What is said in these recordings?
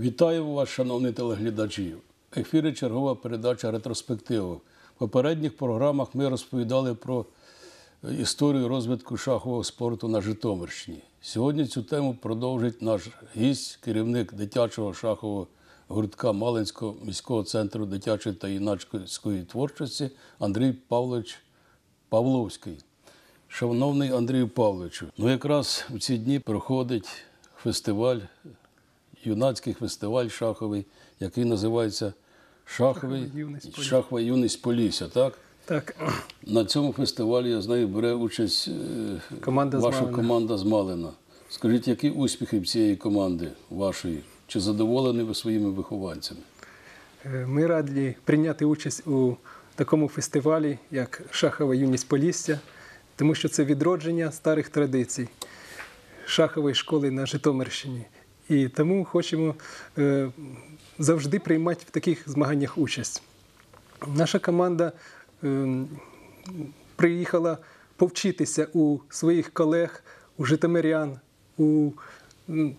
Вітаю вас, шановні телеглядачі. В ефірі чергова передача ретроспектива. В попередніх програмах ми розповідали про е, історію розвитку шахового спорту на Житомирщині. Сьогодні цю тему продовжить наш гість, керівник дитячого шахового гуртка Малинського міського центру дитячої та юнацької творчості Андрій Павлович Павловський. Шановний Андрію Павловичу, ну якраз у ці дні проходить фестиваль, юнацький фестиваль шаховий, який називається Шаховий, Шахова юність Полісся». Шахова юність Полісся. Так? Так, На цьому фестивалі, я знаю, бере участь е, Команда ваша Малина. команда з Малина. Скажіть, які успіхи цієї команди вашої? Чи задоволені ви своїми вихованцями? е, ми раді прийняти участь у такому фестивалі, як Шахова юність Полісся, тому що це відродження старих традицій шахової школи на Житомирщині. І тому хочемо е, завжди приймати в таких змаганнях участь. Наша команда е, приїхала повчитися у своїх колег, у житомирян, у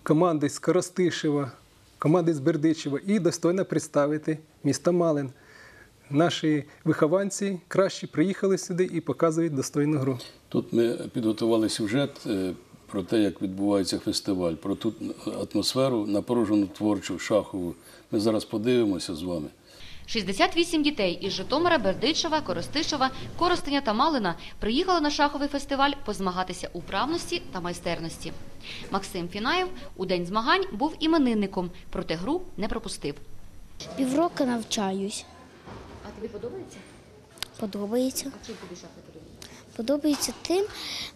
команди з Коростишева, команди з Бердичева і достойно представити місто Малин. Наші вихованці кращі приїхали сюди і показують достойну гру. Тут ми підготували сюжет е, про те, як відбувається фестиваль, про ту атмосферу, напружену творчу, шахову. Ми зараз подивимося з вами. 68 дітей із Житомира, Бердичева, Коростишева, Коростеня та Малина приїхали на шаховий фестиваль позмагатися у правності та майстерності. Максим Фінаєв у день змагань був іменинником, проте гру не пропустив. Півроку навчаюсь. А тобі подобається? Подобається. А чим тобі шахи? Подобається тим,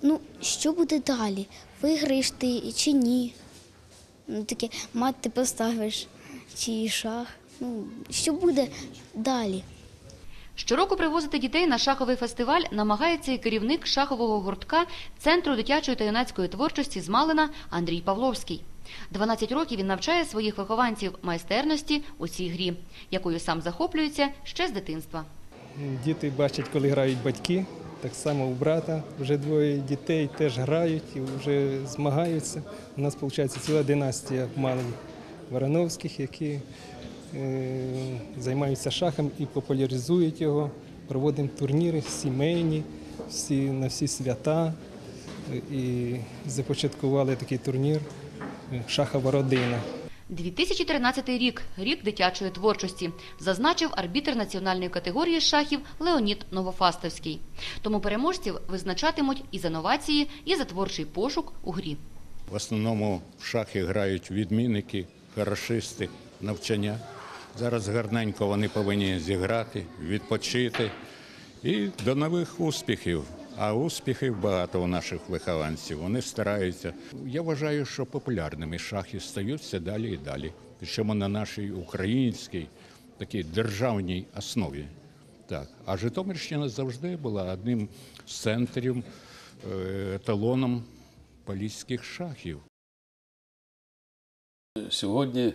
ну, що буде далі? Виграєш ти чи ні? Ну, таке, мат ти поставиш, чи шах. Ну, що буде далі? Щороку привозити дітей на шаховий фестиваль намагається і керівник шахового гуртка Центру дитячої та юнацької творчості з Малина Андрій Павловський. 12 років він навчає своїх вихованців майстерності у цій грі, якою сам захоплюється ще з дитинства. Діти бачать, коли грають батьки. Так само у брата вже двоє дітей теж грають і вже змагаються. У нас виходить ціла династія малих Вороновських, які е, займаються шахом і популяризують його. Проводимо турніри сімейні, всі, на всі свята. І започаткували такий турнір е, Шахова родина. 2013 рік – рік дитячої творчості, зазначив арбітр національної категорії шахів Леонід Новофастовський. Тому переможців визначатимуть і за новації, і за творчий пошук у грі. В основному в шахи грають відмінники, хорошисти, навчання. Зараз гарненько вони повинні зіграти, відпочити і до нових успіхів. А успіхів багато у наших вихованців. Вони стараються. Я вважаю, що популярними шахи стають все далі і далі. Причому на нашій українській такій державній основі. Так. А Житомирщина завжди була одним з центрів, е, еталоном поліських шахів. Сьогодні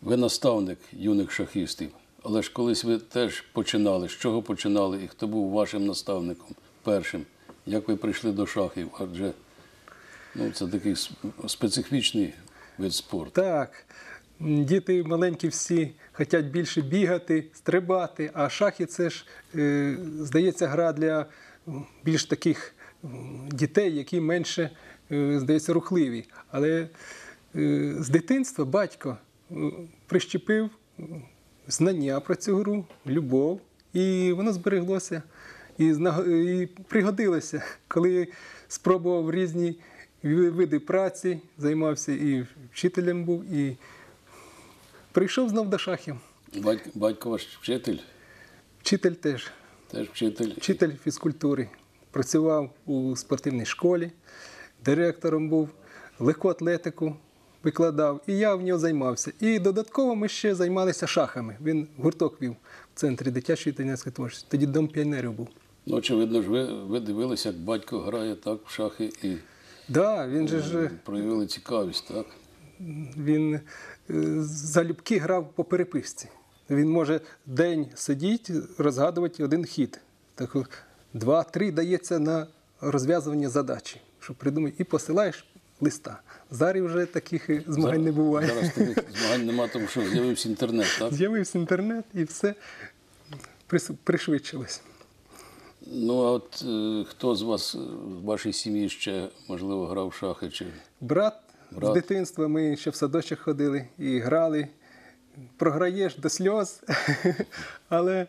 ви наставник юних шахістів, але ж колись ви теж починали. З чого починали і хто був вашим наставником першим? Як ви прийшли до шахів? Адже ну, це такий специфічний вид спорту. Так, діти маленькі всі хочуть більше бігати, стрибати, а шахи це ж, е, здається, гра для більш таких дітей, які менше, е, здається, рухливі. Але е, з дитинства батько прищепив знання про цю гру, любов, і воно збереглося і, і пригодилося, коли спробував різні види праці, займався і вчителем був, і прийшов знов до шахів. Батько, батько ваш вчитель, Вчитель теж, теж вчитель. вчитель фізкультури. Працював у спортивній школі, директором був, легку атлетику викладав, і я в нього займався. І додатково ми ще займалися шахами. Він гурток вів в центрі дитячої та юнацької творчості. Тоді дом піонерів був. Ну, очевидно ж, ви, ви дивилися, як батько грає так в шахи і Да, він же ж проявили цікавість, так? він е, залюбки грав по переписці. Він може день сидіти, розгадувати один хід. Так, два-три дається на розв'язування задачі, щоб придумати, і посилаєш листа. Зараз вже таких е, змагань не буває. Зараз таких змагань немає, тому що з'явився інтернет, так? З'явився інтернет і все пришвидшилось. Ну, а от е, хто з вас, е, в вашій сім'ї ще, можливо, грав в шахи чи Брат, Брат. з дитинства ми ще в садочок ходили і грали. Програєш до сльоз, але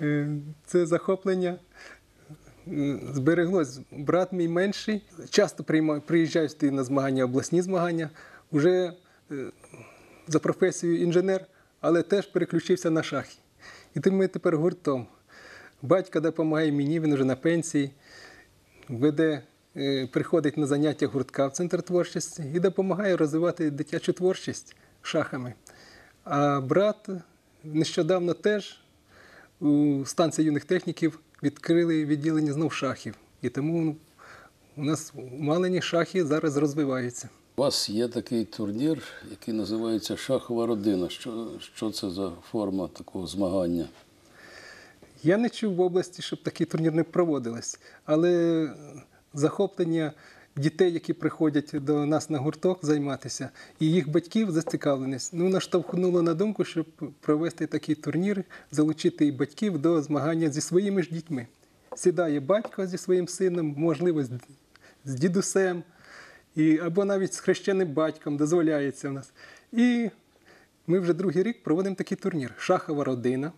е, це захоплення е, збереглось. Брат мій менший, часто приймає, приїжджає сюди на змагання, обласні змагання, вже е, за професією інженер, але теж переключився на шахи. І ми тепер гуртом. Батько допомагає мені, він вже на пенсії веде, е, приходить на заняття гуртка в центр творчості і допомагає розвивати дитячу творчість шахами. А брат нещодавно теж у станції юних техніків відкрили відділення знов шахів. І тому у нас у Малині шахи зараз розвиваються. у вас є такий турнір, який називається Шахова родина. Що, що це за форма такого змагання? Я не чув в області, щоб такий турнір не проводилось, але захоплення дітей, які приходять до нас на гурток займатися, і їх батьків зацікавленість, ну, наштовхнуло на думку, щоб провести такий турнір, залучити і батьків до змагання зі своїми ж дітьми. Сідає батько зі своїм сином, можливо, з дідусем, і, або навіть з хрещеним батьком дозволяється в нас. І ми вже другий рік проводимо такий турнір Шахова родина.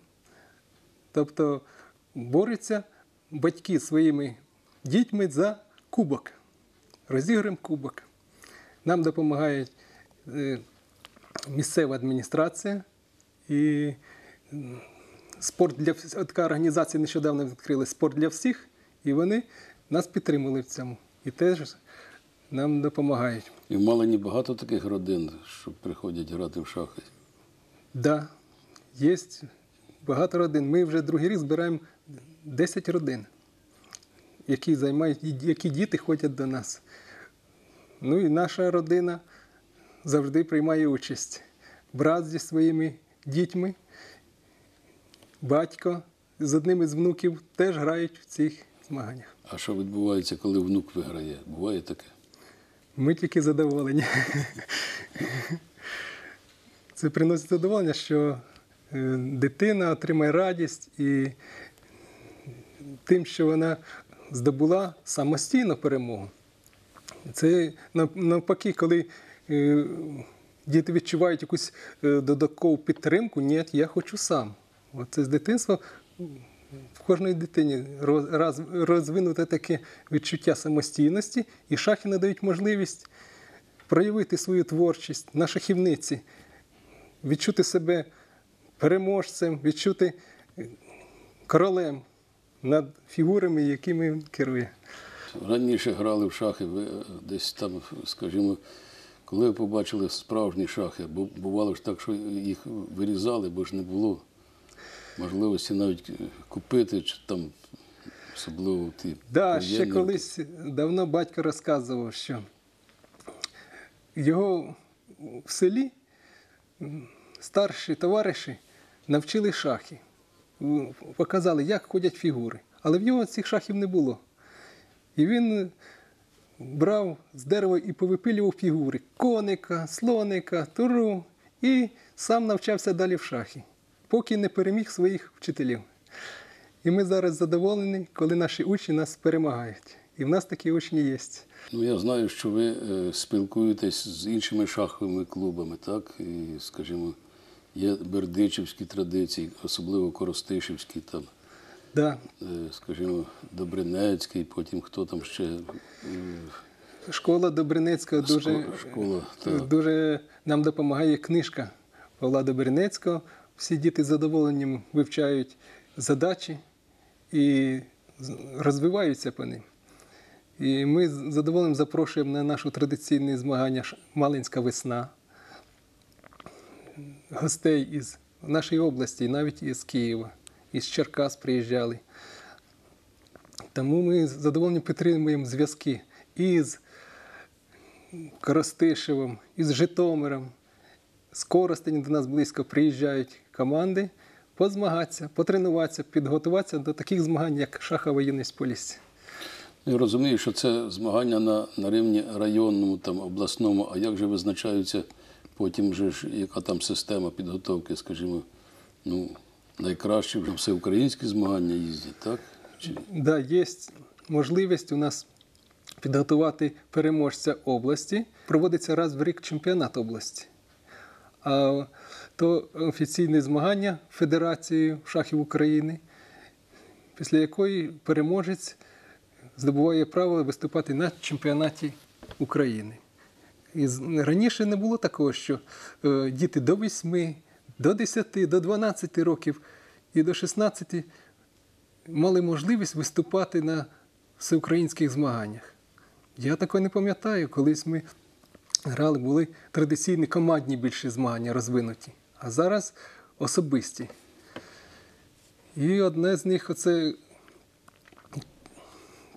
Тобто борються батьки своїми дітьми за кубок. Розіграємо кубок. Нам допомагає е, місцева адміністрація і спорт для всіх. Така організація нещодавно відкрили спорт для всіх, і вони нас підтримали в цьому. І теж нам допомагають. І в Малині багато таких родин, що приходять грати в шахи. Да, є багато родин. Ми вже другий рік збираємо 10 родин, які займають, які діти ходять до нас. Ну і наша родина завжди приймає участь. Брат зі своїми дітьми, батько з одним із внуків теж грають в цих змаганнях. А що відбувається, коли внук виграє? Буває таке? Ми тільки задоволені. Це приносить задоволення, що дитина отримає радість і тим, що вона здобула самостійно перемогу. Це навпаки, коли е, діти відчувають якусь е, додаткову підтримку, ні, я хочу сам. Це з дитинства в кожної дитині роз- розвинуте таке відчуття самостійності, і шахи надають можливість проявити свою творчість на шахівниці, відчути себе переможцем, відчути королем над фігурами, якими він керує. Раніше грали в шахи, е, десь там, скажімо, коли ви побачили справжні шахи, бо бувало ж так, що їх вирізали, бо ж не було можливості навіть е, купити, чи там особливо ті Да, ще колись давно батько розказував, що його в селі старші товариші навчили шахи, показали, як ходять фігури. Але в нього цих шахів не було. І він брав з дерева і повипилював фігури коника, слоника, туру, і сам навчався далі в шахи, поки не переміг своїх вчителів. І ми зараз задоволені, коли наші учні нас перемагають. І в нас такі учні є. Ну, я знаю, що ви е, спілкуєтесь з іншими шаховими клубами, так? І, скажімо, є бердичівські традиції, особливо коростишівські, там, Да. е, скажімо, Добринецький, потім хто там ще. е, Школа Добринецького дуже, школа, дуже нам допомагає книжка Павла Добринецького. Всі діти з задоволенням вивчають задачі і розвиваються по ним. І ми з задоволенням запрошуємо на наше традиційне змагання Малинська весна. Гостей із нашої області, навіть із Києва, із Черкас приїжджали. Тому ми з підтримуємо зв'язки із Коростишевим, із Житомиром. З Коростені до нас близько приїжджають команди позмагатися, потренуватися, підготуватися до таких змагань, як шахова юність Полісся. Я розумію, що це змагання на, на рівні районному, там, обласному, а як же визначаються потім, же ж, яка там система підготовки, скажімо, ну, найкращі вже всеукраїнські змагання їздять, так? Чи... Да, є можливість у нас підготувати переможця області. Проводиться раз в рік чемпіонат області. А то офіційне змагання Федерації шахів України, після якої переможець здобуває право виступати на чемпіонаті України. І раніше не було такого, що е, діти до 8, до 10, до 12 років і до 16 мали можливість виступати на всеукраїнських змаганнях. Я такого не пам'ятаю, колись ми грали, були традиційні командні більше змагання розвинуті, а зараз особисті. І одне з них оце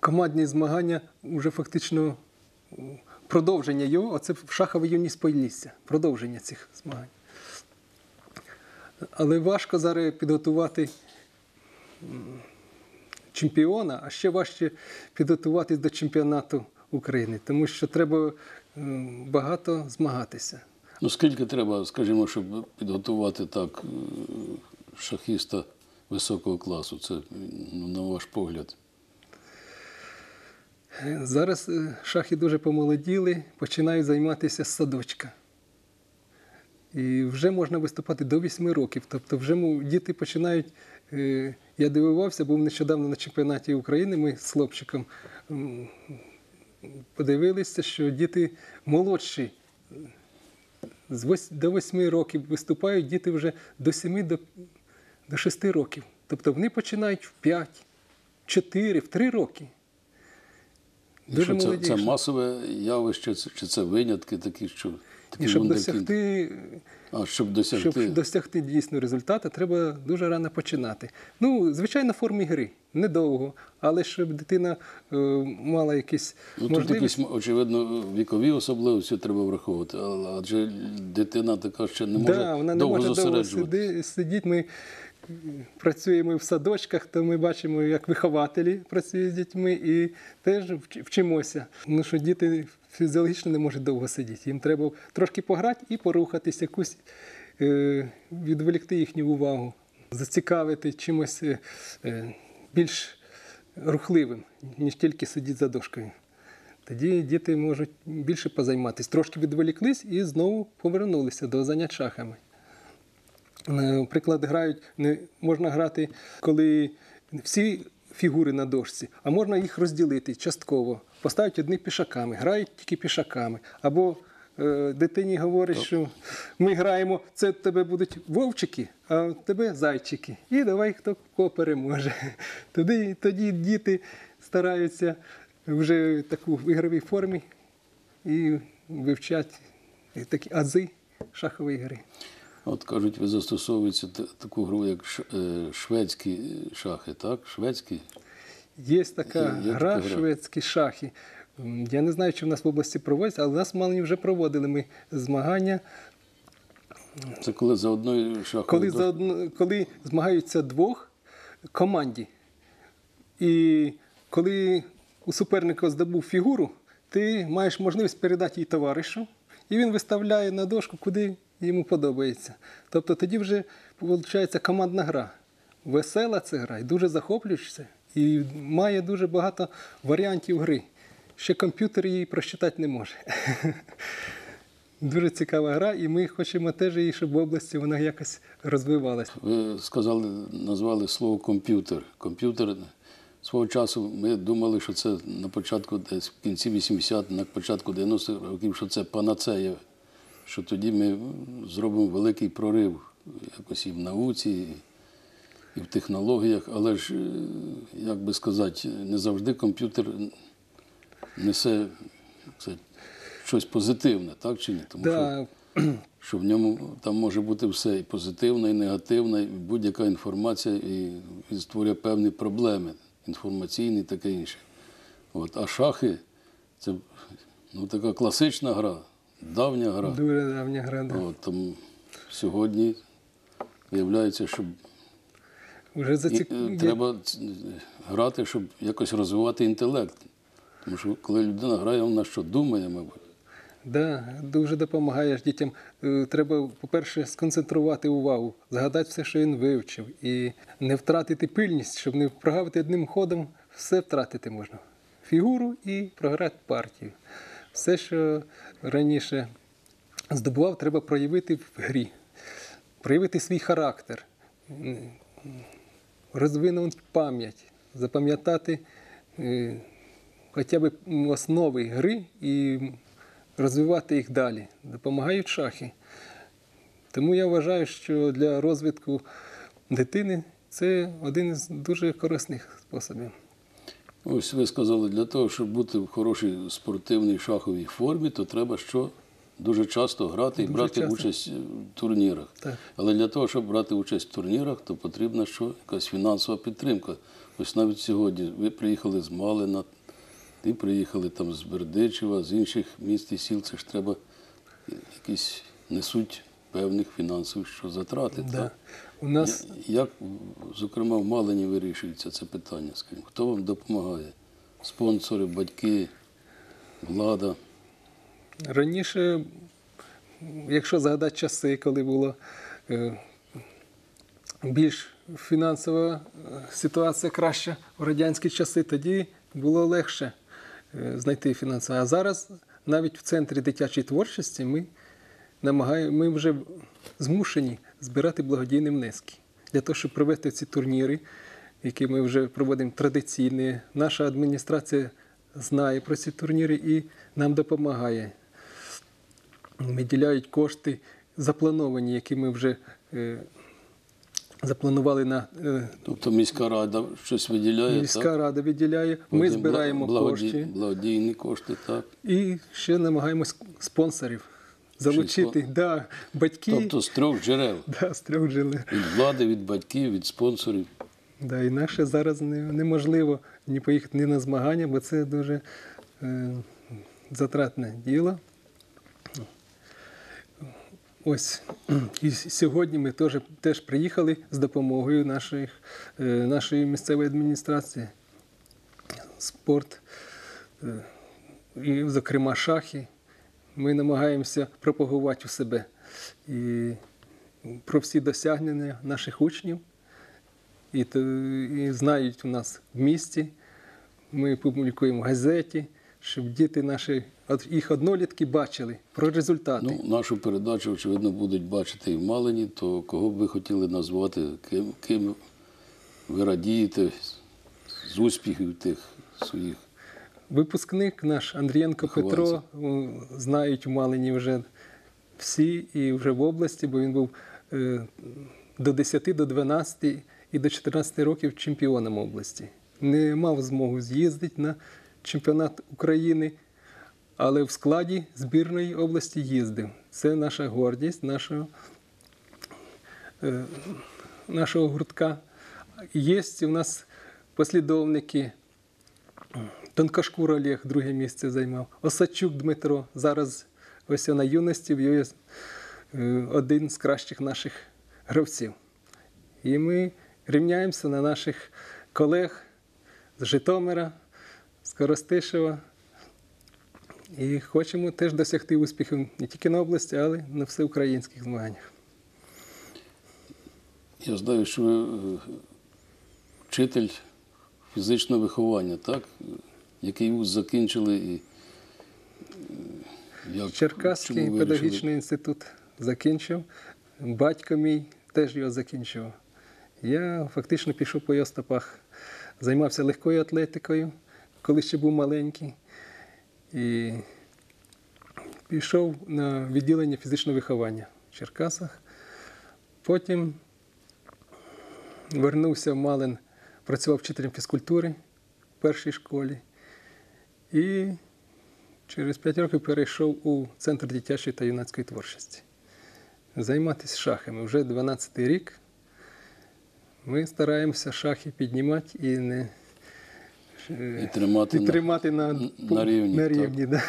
командні змагання вже фактично продовження його, оце шахове юність Полісся, продовження цих змагань. Але важко зараз підготувати чемпіона, а ще важче підготуватись до чемпіонату України, тому що треба багато змагатися. Ну, скільки треба, скажімо, щоб підготувати так е, шахіста високого класу? Це, ну, на ваш погляд. Зараз е, шахи дуже помолоділи, починають займатися з садочка. І вже можна виступати до 8 років. Тобто, вже діти починають. е, Я дивувався, був нещодавно на чемпіонаті України. Ми з хлопчиком подивилися, що діти молодші до 8 років виступають, діти вже до 7 до, до 6 років. Тобто вони починають в 5, 4, в 3 роки. Дуже що це, молоді. це ще. масове явище, це- чи це винятки такі, що такі І щоб досягти, А щоб досягти. щоб досягти дійсно результату, треба дуже рано починати. Ну, звичайно, в формі гри, недовго, але щоб дитина е, мала якісь Ну, тут можливості. якісь, очевидно, вікові особливості треба враховувати, адже дитина така ще не може да, вона не довго може довго сидіти. Ми працюємо в садочках, то ми бачимо, як вихователі працюють з дітьми і теж вчимося. Ну що діти фізіологічно не можуть довго сидіти. Їм треба трошки пограти і порухатись, якусь е, відволікти їхню увагу, зацікавити чимось е, е, більш рухливим, ніж тільки сидіти за дошкою. Тоді діти можуть більше позайматися. Трошки відволіклись і знову повернулися до занять шахами. Наприклад, грають, не, можна грати, коли всі фігури на дошці, а можна їх розділити частково. Поставити одні пішаками, грають тільки пішаками. Або е, дитині говорять, що ми граємо, це тебе будуть вовчики, а тебе зайчики. І давай хто кого переможе. Тоді, тоді діти стараються вже в таку в ігровій формі і вивчать такі ази шахової гри. От кажуть, ви застосовуєте таку гру, як е, шведські шахи, так? Шведські? Є така Є- гра гра. шведські шахи. Я не знаю, чи в нас в області проводяться, але в нас в Малині вже проводили ми змагання. Це коли за одною шахою. Коли, за одно, коли змагаються двох команді, і коли у суперника здобув фігуру, ти маєш можливість передати її товаришу, і він виставляє на дошку, куди йому подобається. Тобто тоді вже виходить командна гра. Весела це гра, і дуже захоплюєшся, і має дуже багато варіантів гри. Ще комп'ютер її просчитати не може. Дуже цікава гра, і ми хочемо теж її, щоб в області вона якось розвивалася. Ви сказали, назвали слово комп'ютер. Комп'ютер свого часу ми думали, що це на початку, десь в кінці 80 на початку 90-х років, що це панацея, що тоді ми зробимо великий прорив якось і в науці, і в технологіях, але ж, е, як би сказати, не завжди комп'ютер несе це, щось позитивне, так чи ні? Тому що Да, що в ньому там може бути все і позитивне, і негативне, і будь-яка інформація, і він створює певні проблеми інформаційні і таке інше. От. А шахи це ну, така класична гра, давня гра. дуже давня гра. Да. От, там, сьогодні виявляється, що Вже і, зацік... е, треба грати, щоб якось розвивати інтелект. Тому що коли людина грає, вона що думає, мабуть. Да, дуже допомагаєш дітям. Е, Треба, по-перше, сконцентрувати увагу, згадати все, що він вивчив, і не втратити пильність, щоб не прогавити одним ходом, все втратити можна. Фігуру і програти партію. Все, що раніше здобував, треба проявити в грі, проявити свій характер, розвинути пам'ять, запам'ятати е, хоча б основи гри і розвивати їх далі. Допомагають шахи. Тому я вважаю, що для розвитку дитини це один із дуже корисних способів. Ось ви сказали, для того, щоб бути в хорошій спортивній шаховій формі, то треба що? Дуже часто грати і Дуже брати часто. участь в турнірах. Так. Але для того, щоб брати участь в турнірах, то потрібна що? Якась фінансова підтримка. Ось навіть сьогодні ви приїхали з Малина, ти приїхали там з Бердичева, з інших міст і сіл. Це ж треба якісь несуть певних фінансових що затрати. Да. Так? У нас Я- Як, зокрема, в Малині вирішується це питання? Скажімо, хто вам допомагає? Спонсори, батьки, влада. раніше, якщо згадати часи, коли було е, більш фінансова е, ситуація краща в радянські часи, тоді було легше е, знайти фінансове. А зараз навіть в центрі дитячої творчості ми намагаємо, ми вже змушені збирати благодійні внески для того, щоб провести ці турніри, які ми вже проводимо традиційні. Наша адміністрація знає про ці турніри і нам допомагає. Виділяють кошти заплановані, які ми вже е, запланували на е, Тобто міська рада щось виділяє. міська так? рада виділяє. Ми збираємо благоді- кошти Благодійні кошти, так. і ще намагаємось спонсорів залучити. Да, батьки Тобто з трьох джерел. да, з трьох жили. Від влади, від батьків, від спонсорів. Да, інакше зараз неможливо ні поїхати ні на змагання, бо це дуже е, затратне діло. Ось і сьогодні ми теж, теж приїхали з допомогою наших, е, нашої місцевої адміністрації. Спорт, е, і, зокрема, шахи. Ми намагаємося пропагувати у себе і про всі досягнення наших учнів і, то, і знають у нас в місті. Ми публікуємо в газеті, щоб діти наші, їх однолітки бачили про результати. Ну, нашу передачу, очевидно, будуть бачити і в Малині, то кого б ви хотіли назвати, ким, ким ви радієте з успіхів тих своїх. Випускник наш Андрієнко Петро знають у Малині вже всі і вже в області, бо він був е, до 10, до 12 і до 14 років чемпіоном області. Не мав змогу з'їздити на чемпіонат України, але в складі збірної області їздив. Це наша гордість нашого, е, нашого гуртка. Є у нас послідовники. Тонкошкур Олег друге місце займав. Осадчук Дмитро. Зараз ось на юності в є е, один з кращих наших гравців. І ми рівняємося на наших колег з Житомира, з Коростишева. І хочемо теж досягти успіхів не тільки на області, але й на всеукраїнських змаганнях. Я знаю, що ви е, вчитель фізичного виховання, так? Який вуз закінчили і як, Черкаський педагогічний інститут закінчив. Батько мій теж його закінчив. Я фактично пішов по його стопах. Займався легкою атлетикою, коли ще був маленький. І пішов на відділення фізичного виховання в Черкасах. Потім вернувся в Малин, працював вчителем фізкультури в першій школі. І через 5 років перейшов у Центр дитячої та юнацької творчості. Займатися шахами. Вже 12 рік. Ми стараємося шахи піднімати і не І тримати і на- тримати на, на рівні, На рівні да.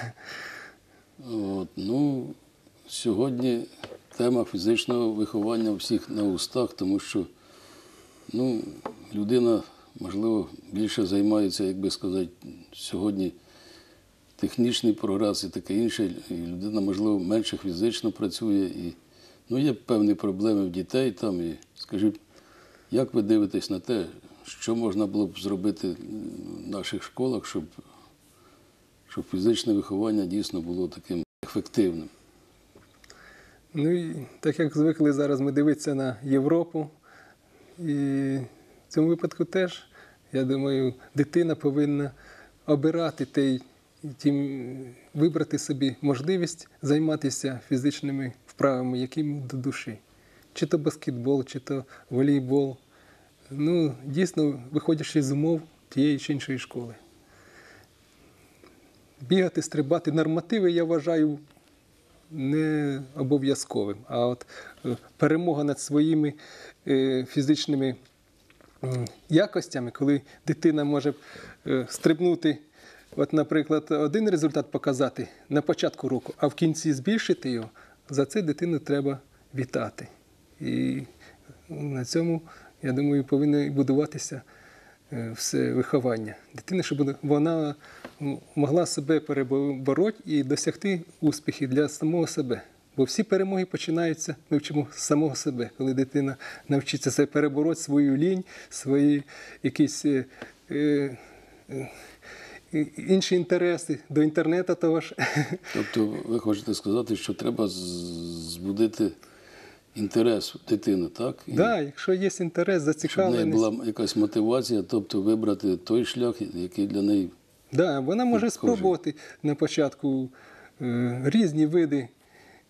От, ну, сьогодні тема фізичного виховання у всіх на устах, тому що ну, людина, можливо, більше займається, як би сказати, сьогодні технічний прогрес і таке інше, і людина, можливо, менше фізично працює. І, ну, є певні проблеми в дітей там. І скажіть, як ви дивитесь на те, що можна було б зробити в наших школах, щоб, щоб фізичне виховання дійсно було таким ефективним? Ну і так як звикли зараз ми дивитися на Європу, і в цьому випадку теж, я думаю, дитина повинна обирати той, тим, вибрати собі можливість займатися фізичними вправами, які до душі. Чи то баскетбол, чи то волейбол. Ну, дійсно, виходячи з умов тієї чи іншої школи. Бігати, стрибати, нормативи, я вважаю, не обов'язковим. А от е, перемога над своїми е, фізичними якостями, коли дитина може е, стрибнути, от, наприклад, один результат показати на початку року, а в кінці збільшити його, за це дитину треба вітати. І на цьому, я думаю, повинно будуватися все виховання дитини, щоб вона могла себе перебороти і досягти успіхів для самого себе. Бо всі перемоги починаються, ми вчимо з самого себе, коли дитина навчиться себе перебороти свою лінь, свої якісь е, е, е, інші інтереси до інтернету того ж. Тобто, ви хочете сказати, що треба збудити інтерес дитини, так? І Да, якщо є інтерес, щоб в неї була якась мотивація, тобто вибрати той шлях, який для неї Да, вона може Схожий. спробувати на початку е, різні види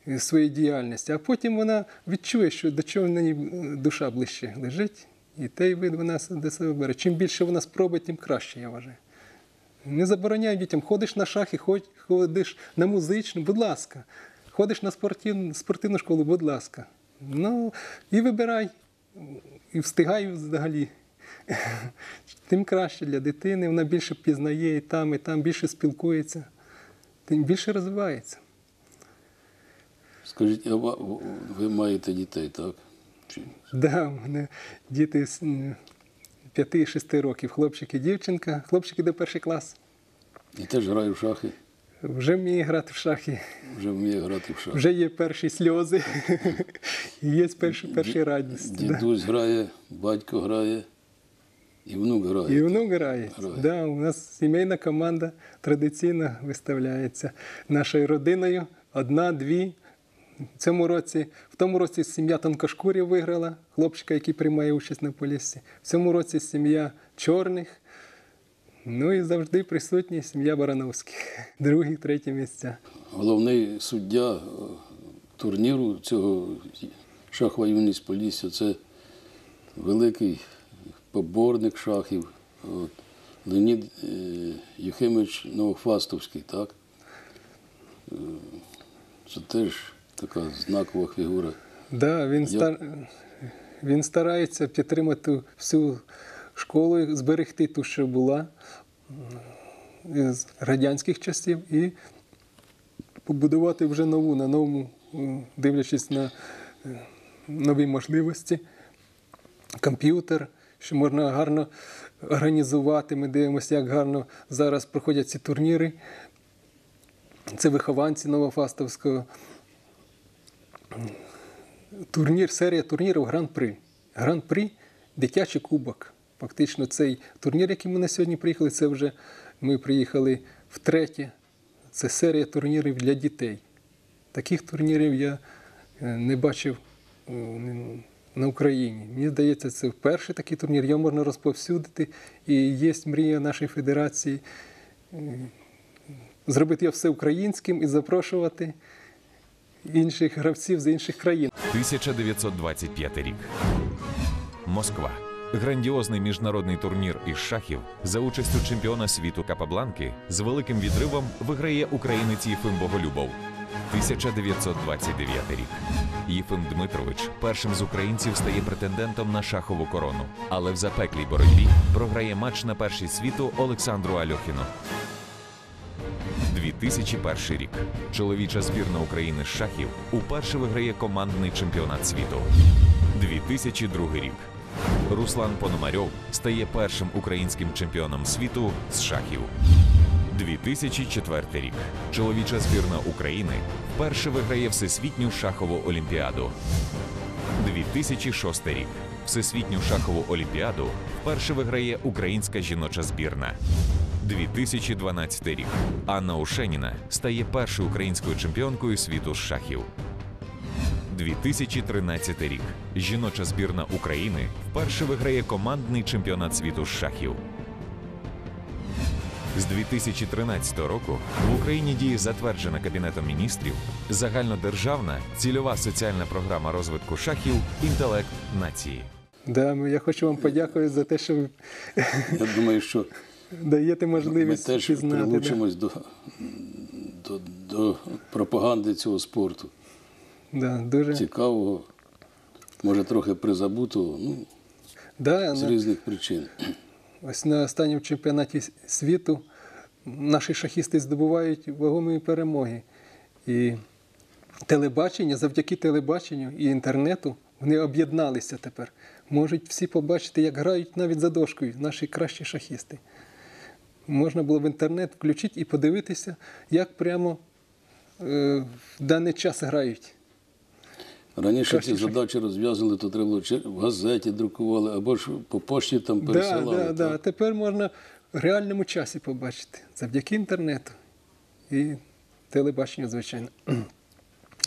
е, своєї діяльності, а потім вона відчує, що до чого в неї е, душа ближче лежить, і той вид вона до себе бере. Чим більше вона спробує, тим краще, я вважаю. Не забороняй дітям, ходиш на шахи, ходиш на музичну, будь ласка. Ходиш на спортивну, спортивну школу, будь ласка. Ну, і вибирай, і встигай взагалі. Тим краще для дитини, вона більше пізнає і там, і там, більше спілкується, тим більше розвивається. Скажіть, а ви маєте дітей, так? Чи Да, у мене діти з 5-6 років, хлопчик і дівчинка. Хлопчик іде перший клас. і теж грає в шахи, Вже вміє грати в шахи, вже вміє грати в шахи. вже є перші сльози, і є перші, перші радості. Да. Дідусь грає, батько грає, і внук грає. І внук грає. Грає. Да, у нас сімейна команда традиційно виставляється нашою родиною. Одна, дві. В цьому році, в тому році сім'я тонкошкурів виграла, хлопчика, який приймає участь на полісі. В цьому році сім'я чорних. Ну і завжди присутні сім'я Барановських. Другі, треті місця. Головний суддя е, турніру цього шахова юність Полісся це великий поборник шахів от, Леонід е, Єхимович Новофастовський, так? Е, Це теж така знакова фігура. Да, він, Я- стар... він старається підтримати всю школу, зберегти ту, що була з радянських часів, і побудувати вже нову, на новому, дивлячись на е, нові можливості. Комп'ютер, що можна гарно організувати. Ми дивимося, як гарно зараз проходять ці турніри. Це вихованці Новофастовського турнір, серія турнірів Гран-при. Гран-при дитячий кубок. Фактично, цей турнір, який ми на сьогодні приїхали, це вже ми приїхали втретє. Це серія турнірів для дітей. Таких турнірів я е, не бачив е, на Україні. Мені здається, це перший такий турнір. Його можна розповсюдити. І є мрія нашої федерації е, зробити його всеукраїнським і запрошувати інших гравців з інших країн. 1925 рік. Москва. Грандіозний міжнародний турнір із шахів за участю чемпіона світу Капабланки з великим відривом виграє українець Єфим Боголюбов. 1929 рік. Єфим Дмитрович першим з українців стає претендентом на шахову корону, але в запеклій боротьбі програє матч на перший світу Олександру Альохіну. 2001 рік. Чоловіча збірна України з шахів уперше виграє командний чемпіонат світу. 2002 рік. Руслан Пономарьов стає першим українським чемпіоном світу з шахів. 2004 рік. Чоловіча збірна України вперше виграє Всесвітню шахову олімпіаду. 2006 рік. Всесвітню шахову олімпіаду вперше виграє українська жіноча збірна. 2012 рік. Анна Ушеніна стає першою українською чемпіонкою світу з шахів. 2013 рік. Жіноча збірна України вперше виграє командний чемпіонат світу з шахів. З 2013 року в Україні діє затверджена Кабінетом міністрів загальнодержавна цільова соціальна програма розвитку шахів Інтелект нації. Да, я хочу вам подякувати за те, що ви Я думаю, що даєте ми можливість теж пізнати. да. до, до, до пропаганди цього спорту. Да, дуже. Цікавого, може трохи призабутого, ну, Да, з на- різних причин. Ось на останньому чемпіонаті світу наші шахісти здобувають вагомі перемоги. І телебачення, завдяки телебаченню і інтернету, вони об'єдналися тепер. Можуть всі побачити, як грають навіть за дошкою наші кращі шахісти. Можна було в інтернет включити і подивитися, як прямо е, в даний час грають. Раніше Краще ці задачі розв'язували, то треба було в газеті друкували, або ж по пошті там пересилали. да, да. так? Тепер можна в реальному часі побачити завдяки інтернету і телебаченню, звичайно.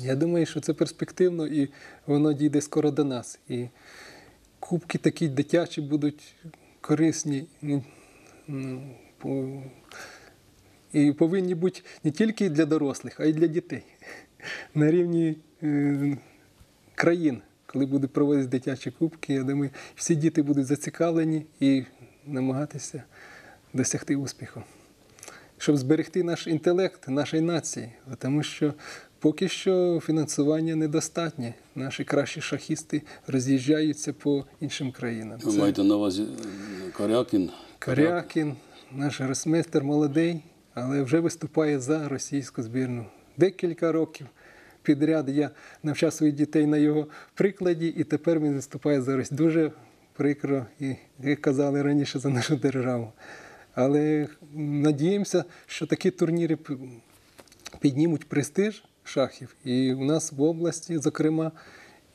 Я думаю, що це перспективно і воно дійде скоро до нас. І кубки такі дитячі будуть корисні. І повинні бути не тільки для дорослих, а й для дітей. На рівні е, країн, коли будуть проводити дитячі кубки, я думаю, всі діти будуть зацікавлені і намагатися досягти успіху. Щоб зберегти наш інтелект нашої нації, тому що поки що фінансування недостатнє. Наші кращі шахісти роз'їжджаються по іншим країнам. Ви маєте на увазі е, Корякін? Корякін, наш гросмейстер молодий, але вже виступає за російську збірну. Декілька років підряд я навчав своїх дітей на його прикладі, і тепер він виступає за Росію. Дуже прикро, і як казали раніше, за нашу державу. Але надіємося, що такі турніри піднімуть престиж шахів. І у нас в області, зокрема,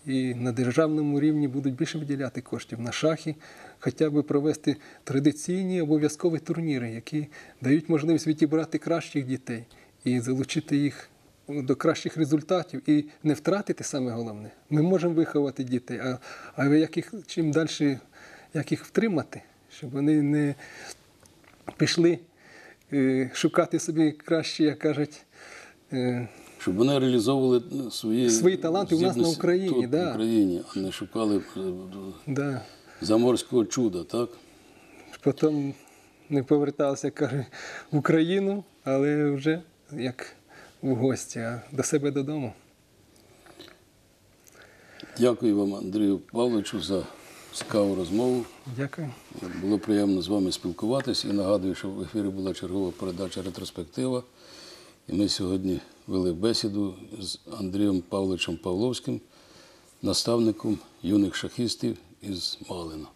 і на державному рівні будуть більше виділяти коштів на шахи, хоча б провести традиційні обов'язкові турніри, які дають можливість відібрати кращих дітей і залучити їх до кращих результатів і не втратити саме головне. Ми можемо виховати дітей, а, а як їх чим далі як їх втримати, щоб вони не пішли е, шукати собі краще, як кажуть. е, Щоб вони реалізовували свої, Свої таланти у нас на Україні, тут, да. в Україні, а не шукали е, Да. заморського чуда, так? Потім не повертався, каже, в Україну, але вже як в гості, а до себе додому. Дякую вам, Андрію Павловичу, за цікаву розмову. Дякую. Було приємно з вами спілкуватись і нагадую, що в ефірі була чергова передача ретроспектива. І ми сьогодні вели бесіду з Андрієм Павловичем Павловським, наставником юних шахістів із Малина.